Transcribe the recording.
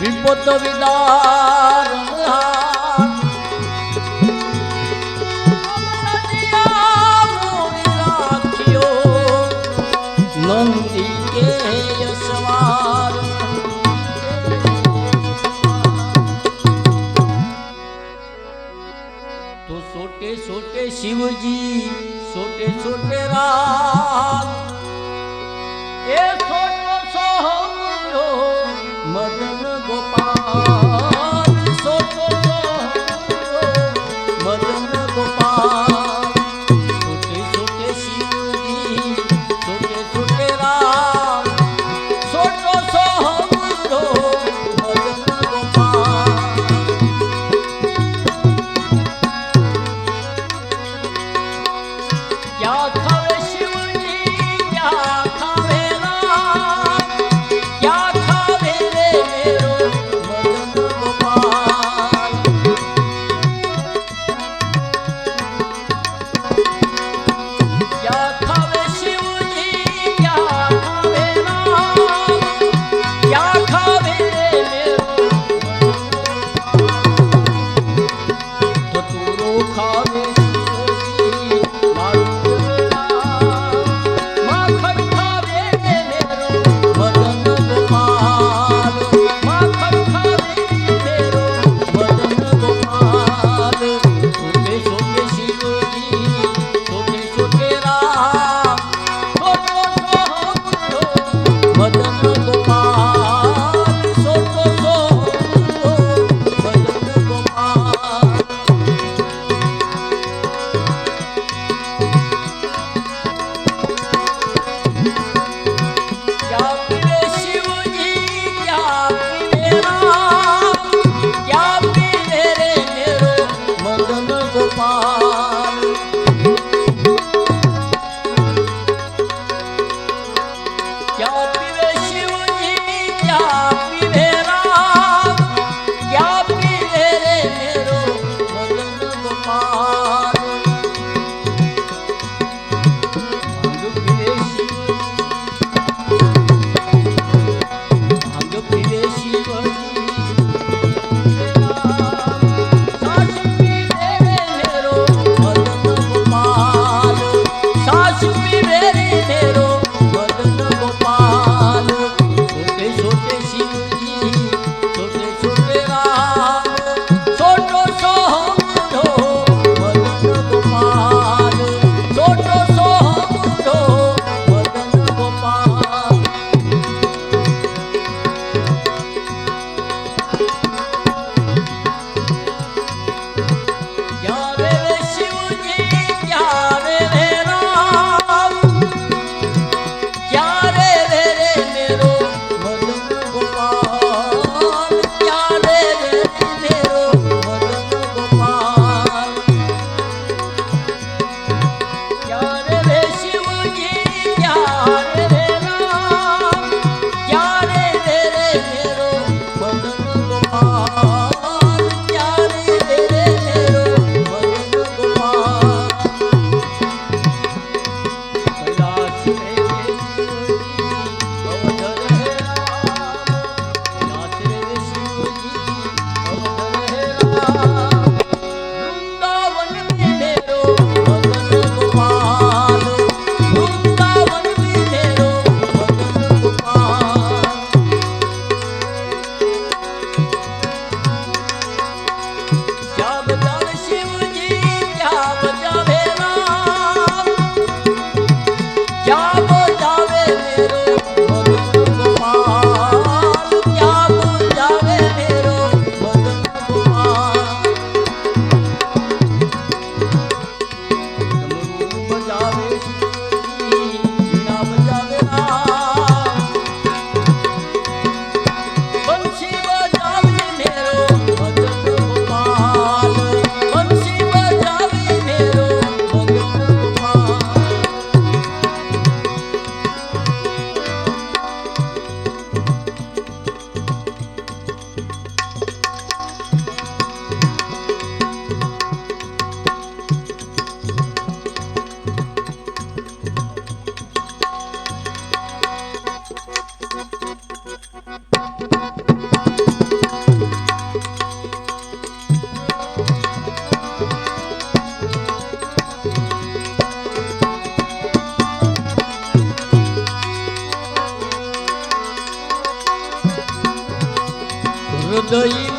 વિદાર નંદી કે યશવાર તો સોટે સોટે શિવજી છોટે છોટે રામ. એ ગોપાલ. খাবে oh 这一。